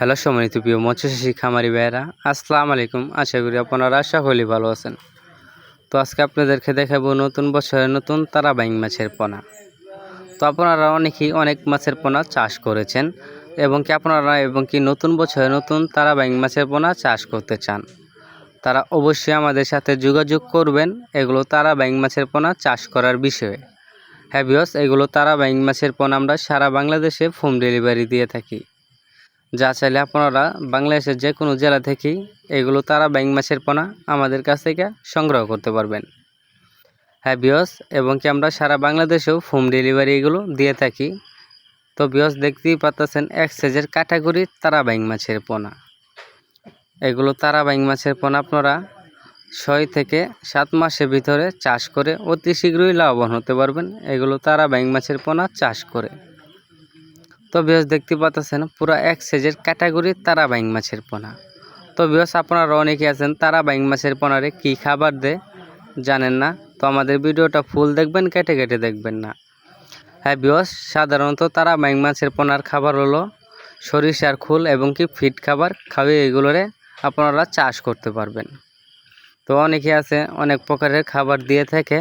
Hello সম্মানিত প্রিয় মৎস্যচাষী খামারি ভাইয়েরা, আসসালামু আলাইকুম। আশা করি আপনারা সকলেই ভালো আছেন। তো আজকে আপনাদেরকে দেখাবো নতুন বছরের নতুন তারা বাইং মাছের পোনা। তো আপনারা অনেকেই অনেক মাছের পোনা চাষ করেছেন এবং কি আপনারা এবং কি নতুন বছরে নতুন তারা বাইং মাছের পোনা চাষ করতে চান, তারা অবশ্যই আমাদের সাথে যোগাযোগ করবেন এগুলো তারা মাছের পোনা চাষ করার বিষয়ে। হ্যাঁ বিয়স এগুলো তারা মাছের পোনা আমরা সারা বাংলাদেশে হোম ডেলিভারি দিয়ে থাকি। যা চাইলে আপনারা বাংলাদেশের যে কোনো জেলা থেকেই এগুলো তারা ব্যাং মাছের পোনা আমাদের কাছ থেকে সংগ্রহ করতে পারবেন। হ্যাঁ বিয়স এবং কি আমরা সারা বাংলাদেশেও হোম ডেলিভারি এগুলো দিয়ে থাকি, তো বিয়স দেখতেই পাচ্ছেন এক সাইজের ক্যাটাগরি তারা ব্যাং মাছের পোনা। এগুলো তারা ব্যাং মাছের পোনা আপনারা ছয় থেকে সাত মাসের ভিতরে চাষ করে অতি শীঘ্রই লাভবান হতে পারবেন। এগুলো তারা ব্যাং মাছের পোনা চাষ করে। তো বিয়স দেখতে পাচ্ছেন পুরো এক সাইজের ক্যাটাগরি তারা বাইং মাছের পোনা। তো বিয়স আপনারা অনেকে আছেন তারা বাইং মাছের পোনারে কী খাবার দেয় জানেন না? তো আমাদের ভিডিওটা ফুল দেখবেন, কেটে কেটে দেখবেন না। হ্যাঁ বিয়স সাধারণত তারা বাইং মাছের পোনার খাবার হলো সরিষার খোল এবং কি ফিট খাবার খাওয়িয়ে এগুলোরে আপনারা চাষ করতে পারবেন। তো অনেকে আছে, অনেক প্রকারের খাবার দিয়ে থাকে।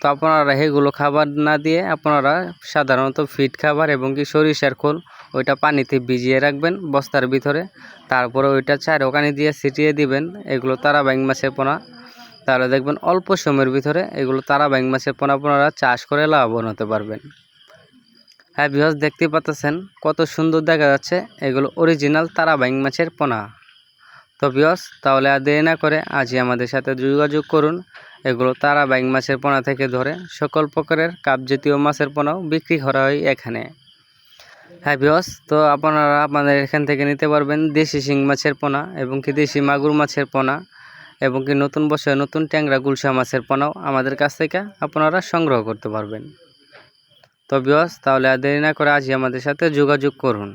তো আপনারা এগুলো খাবার না দিয়ে আপনারা সাধারণত ফিট খাবার এবং কি সরিষার খোল ওইটা পানিতে ভিজিয়ে রাখবেন বস্তার ভিতরে। তারপরে ওইটা চার ওখানে দিয়ে ছিটিয়ে দিবেন, এগুলো তারা ব্যাং মাছের পোনা। তাহলে দেখবেন অল্প সময়ের ভিতরে এগুলো তারা ব্যাং মাছের পোনা আপনারা চাষ করে লাভবান হতে পারবেন। হ্যাঁ বিহস দেখতে পাচ্ছেন কত সুন্দর দেখা যাচ্ছে, এগুলো অরিজিনাল তারা ব্যাং মাছের পোনা। তো বিয়স তাহলে আর দেরি না করে আজই আমাদের সাথে যোগাযোগ করুন। এগুলো তারা বাইং মাছের পোনা থেকে ধরে সকল প্রকারের কাপ জাতীয় মাছের পোনাও বিক্রি করা হয় এখানে। হ্যাঁ বিয়স তো আপনারা আপনাদের এখান থেকে নিতে পারবেন দেশি শিং মাছের পোনা এবং কি দেশি মাগুর মাছের পোনা এবং কি নতুন বছরে নতুন ট্যাংরা গুলশা মাছের পোনাও আমাদের কাছ থেকে আপনারা সংগ্রহ করতে পারবেন। তো বিয়স তাহলে আর দেরি না করে আজই আমাদের সাথে যোগাযোগ করুন।